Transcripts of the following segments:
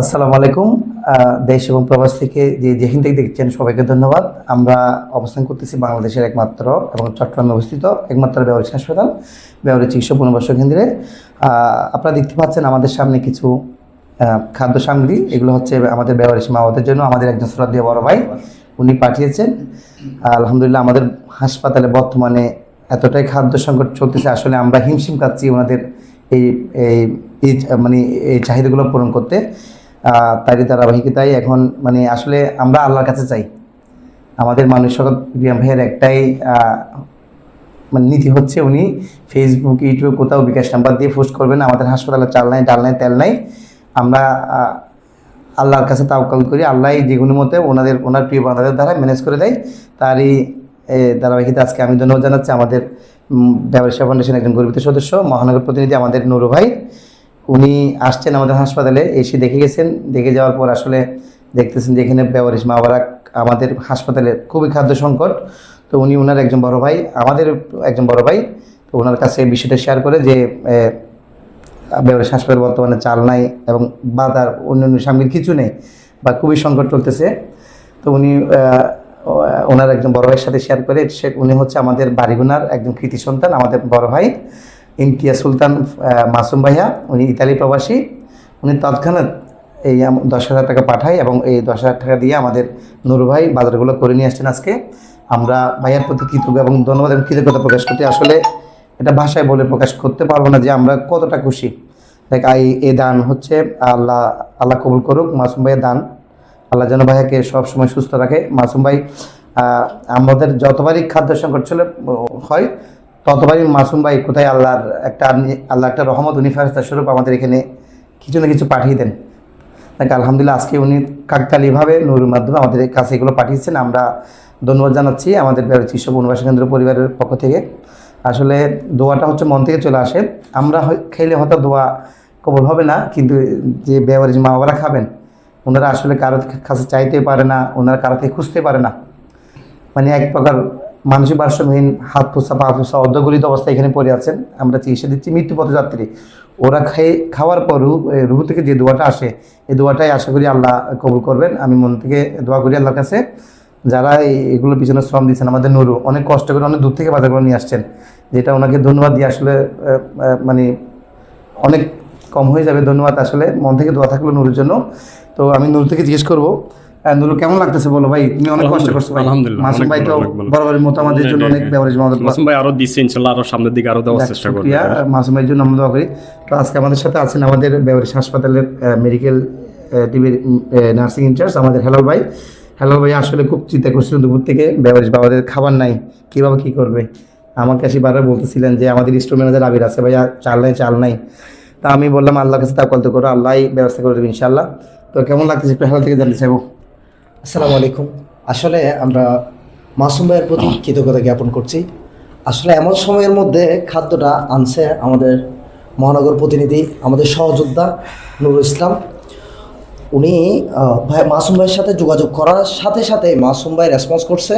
আসসালামু আলাইকুম। দেশ এবং প্রবাস থেকে যে যেখান থেকে দেখছেন সবাইকে ধন্যবাদ। আমরা অবস্থান করতেছি বাংলাদেশের একমাত্র এবং চট্টগ্রামে অবস্থিত একমাত্র ব্যবহারিক হাসপাতাল ব্যবহারিক চিকিৎসা পুনর্বাসন কেন্দ্রে। আপনারা দেখতে পাচ্ছেন আমাদের সামনে কিছু খাদ্য সামগ্রী। এগুলো হচ্ছে আমাদের ব্যবহারিক মাওয়াদের জন্য, আমাদের একজন শ্রদ্ধেয় বড় ভাই, উনি পাঠিয়েছেন। আলহামদুলিল্লাহ আমাদের হাসপাতালে বর্তমানে এতটাই খাদ্য সংকট চলতেছে, আসলে আমরা হিমশিম খাচ্ছি ওনাদের এই এই মানে এই চাহিদাগুলো পূরণ করতে। তারই ধারাবাহিকতায় এখন মানে আসলে আমরা আল্লাহর কাছে চাই। আমাদের মানুষ সকল প্রিয়াম ভাইয়ের একটাই মানে নীতি হচ্ছে উনি ফেসবুক ইউটিউব কোথাও বিকাশ নাম্বার দিয়ে পোস্ট করবেন। আমাদের হাসপাতালে চাল নাই, ডাল নাই, তেল নাই। আমরা আল্লাহর কাছে তাওকাল করি। আল্লাহ যেগুলো মতে ওনাদের, ওনার প্রিয় বান্ধাদের দ্বারা ম্যানেজ করে দেয়। তারই ধারাবাহিকতা আজকে আমি ধন্যবাদ জানাচ্ছি। আমাদের ব্যবসা ফাউন্ডেশন একজন গর্বিত সদস্য, মহানগর প্রতিনিধি আমাদের নুরু ভাই। উনি আসছেন আমাদের হাসপাতালে, এসে দেখে গেছেন। দেখে যাওয়ার পর আসলে দেখতেছেন যে এখানে ব্যবহারিক মাবারাক আমাদের হাসপাতালে। খুবই খাদ্য সংকট। তো উনি ওনার একজন বড় ভাই, আমাদের একজন বড় ভাই। তো ওনার কাছে বিষয়টা শেয়ার করে যে ব্যবহারিক হাসপাতাল, বর্তমানে চাল নাই এবং বাজার অন্যান্য সামগ্রী কিছু নেই বা খুবই সংকট চলতেছে। তো উনি ওনার একজন বড় ভাইয়ের সাথে শেয়ার করে, সে, উনি হচ্ছে আমাদের বাড়িগুনার একজন কৃতি সন্তান, আমাদের বড় ভাই। ইমতিয়াজ সুলতান মাসুম ভাইয়া, উনি ইতালি প্রবাসী। উনি তৎক্ষণাৎ এই দশ হাজার টাকা পাঠায় এবং এই দশ হাজার টাকা দিয়ে আমাদের নুরু ভাই বাজারগুলো করে নিয়ে আসছেন আজকে। আমরা ভাইয়ার প্রতি কৃতজ্ঞ এবং ধন্যবাদ এবং কৃতজ্ঞতা প্রকাশ করতে আসলে এটা ভাষায় বলে প্রকাশ করতে পারব না যে আমরা কতটা খুশি। দেখ আই এ দান হচ্ছে আল্লাহ আল্লাহ কবুল করুক, মাসুম ভাইয়ের দান। আল্লাহ যেন ভাইয়াকে সবসময় সুস্থ রাখে। মাসুম ভাই আমাদের যতবারই খাদ্য সংকট ছিল হয় ততবারই মাসুম ভাই কোথায় আল্লাহর একটা আল্লাহ একটা রহমত, উনি ফেরস্তা স্বরূপ আমাদের এখানে কিছু না কিছু পাঠিয়ে দেন। তাকে আলহামদুলিল্লাহ আজকে উনি কাকতালিভাবে নুরুর মাধ্যমে আমাদের কাছে এগুলো পাঠিয়েছেন। আমরা ধন্যবাদ জানাচ্ছি আমাদের ব্যবহারিক চিকিৎসা কেন্দ্র পরিবারের পক্ষ থেকে। আসলে দোয়াটা হচ্ছে মন থেকে চলে আসে। আমরা খেলে হয়তো দোয়া কবল হবে না, কিন্তু যে ব্যবহারিক মা বাবারা খাবেন, ওনারা আসলে কারও কাছে চাইতে পারে না, ওনারা কারও থেকে খুঁজতে পারে না। মানে এক প্রকার মানসিক ভারসাম্যহীন, হাত ফুসা পা ফুসা অর্ধগলিত অবস্থায় এখানে পড়ে আছেন। আমরা চিকিৎসা দিচ্ছি মৃত্যু পথযাত্রী। ওরা খেয়ে, খাওয়ার পর রুহু থেকে যে দোয়াটা আসে এই দোয়াটাই আশা করি আল্লাহ কবুল করবেন। আমি মন থেকে দোয়া করি আল্লাহর কাছে, যারা এগুলোর পিছনে শ্রম দিচ্ছেন আমাদের নুরু, অনেক কষ্ট করে, অনেক দূর থেকে বাজার করে নিয়ে আসছেন। যেটা ওনাকে ধন্যবাদ দিয়ে আসলে মানে অনেক কম হয়ে যাবে ধন্যবাদ। আসলে মন থেকে দোয়া থাকল নুরুর জন্য। তো আমি নুরু থেকে জিজ্ঞেস করব নুরু কেমন লাগতেছে বলো ভাই? তুমি অনেক কষ্ট করছ ভাই। আলহামদুলিল্লাহ, মাসুম ভাই তো বরাবরের মতো আমাদের জন্য অনেক ব্যবহারিক মদত মাসুম ভাই আরও দিচ্ছে ইনশাল্লাহ আরও সামনের দিকে আরও দেওয়ার চেষ্টা করবে। মাসুম ভাইয়ের জন্য আমরা দোয়া করি। তো আজকে আমাদের সাথে আছেন আমাদের ব্যবহারিক হাসপাতালের মেডিকেল টিভির নার্সিং ইনচার্জ আমাদের হেলাল ভাই। হেলাল ভাই আসলে খুব চিন্তা করছিলেন দুপুর থেকে ব্যবহারিক বাবাদের খাবার নাই কীভাবে কী করবে? আমাকে কাছে বারবার বলতেছিলেন যে আমাদের স্টোর ম্যানেজার আবির আছে ভাইয়া চাল নাই চাল নাই। তা আমি বললাম, আল্লাহর কাছে তা কলতে করো, আল্লাহই ব্যবস্থা করে দেবে ইনশাল্লাহ তো কেমন লাগতেছে একটু হেলাল থেকে জানতে চাইব? আসসালামু আলাইকুম। আসলে আমরা মাসুম ভাইয়ের প্রতি কৃতজ্ঞতা জ্ঞাপন করছি। আসলে এমন সময়ের মধ্যে খাদ্যটা আনছে আমাদের মহানগর প্রতিনিধি, আমাদের সহযোদ্ধা নুরুল ইসলাম। উনি ভাই, মাসুম ভাইয়ের সাথে যোগাযোগ করার সাথে সাথে মাসুম ভাই রেসপন্স করছে,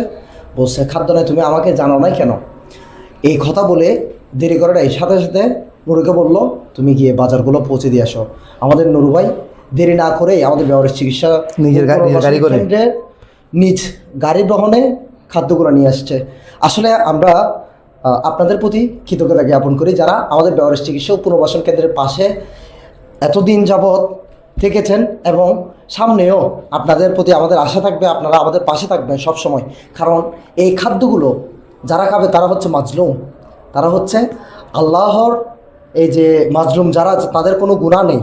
বলছে, খাদ্য নয় তুমি আমাকে জানো নাই কেন? এই কথা বলে দেরি করে নাই সাথে সাথে নুরুকে বলল তুমি গিয়ে বাজারগুলো পৌঁছে দিয়ে আসো। আমাদের নুরু ভাই দেরি না করেই আমাদের ব্যবহারিক চিকিৎসা নিজের নিজের গাড়ি করে? নিজ গাড়ি বহনে খাদ্যগুলো নিয়ে আসছে। আসলে আমরা আপনাদের প্রতি কৃতজ্ঞতা জ্ঞাপন করি যারা আমাদের ব্যবহারিক চিকিৎসা ও পুনর্বাসন কেন্দ্রের পাশে এতদিন যাবৎ থেকেছেন এবং সামনেও আপনাদের প্রতি আমাদের আশা থাকবে আপনারা আমাদের পাশে থাকবেন সব সময় কারণ এই খাদ্যগুলো যারা খাবে তারা হচ্ছে মাজলুম তারা হচ্ছে আল্লাহর এই যে মাজলুম যারা আছে, তাদের কোনো গুণা নেই।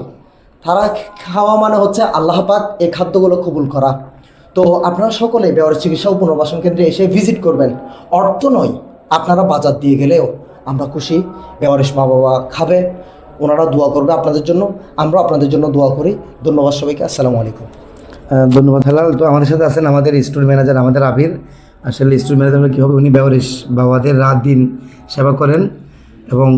তারা খাওয়া মানে হচ্ছে আল্লাহ পাক এই খাদ্যগুলো কবুল করা। তো আপনারা সকলে ব্যবহারিক চিকিৎসা ও পুনর্বাসন কেন্দ্রে এসে ভিজিট করবেন। অর্থ নয় আপনারা বাজার দিয়ে গেলেও আমরা খুশি ব্যবহারিক মা বাবা খাবে ওনারা দোয়া করবে আপনাদের জন্য আমরা আপনাদের জন্য দোয়া করি। ধন্যবাদ সবাইকে আসসালামু আলাইকুম। ধন্যবাদ হেলাল। তো আমাদের সাথে আছেন আমাদের স্টোর ম্যানেজার আমাদের আবির। আসলে স্টোর ম্যানেজার কী হবে উনি ব্যবহারিক বাবাদের রাত দিন সেবা করেন এবং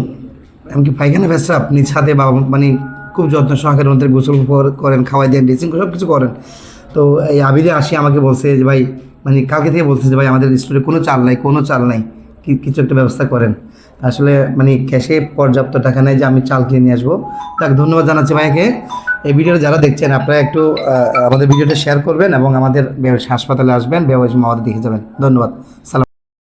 এমনকি পায়খানা পেশাব, নিজ হাতে বা মানে খুব যত্ন সহকারে ওদের গোসল করেন, খাওয়াই দেন ড্রেসিং সব কিছু করেন। তো এই আবিরে আসি আমাকে বলছে যে, ভাই মানে কালকে থেকে বলছে যে, ভাই, আমাদের স্টোরে কোনো চাল নাই, কোনো চাল নাই কিছু একটা ব্যবস্থা করেন। আসলে মানে ক্যাশে পর্যাপ্ত টাকা নেই যে, আমি চাল কিনে নিয়ে আসব। তাকে ধন্যবাদ জানাচ্ছি ভাইকে। এই ভিডিওটা যারা দেখছেন, আপনারা একটু আমাদের ভিডিওটা শেয়ার করবেন এবং আমাদের হাসপাতালে আসবেন ব্যবসায়ী মাওয়াতে দেখে যাবেন। ধন্যবাদ। সালাম।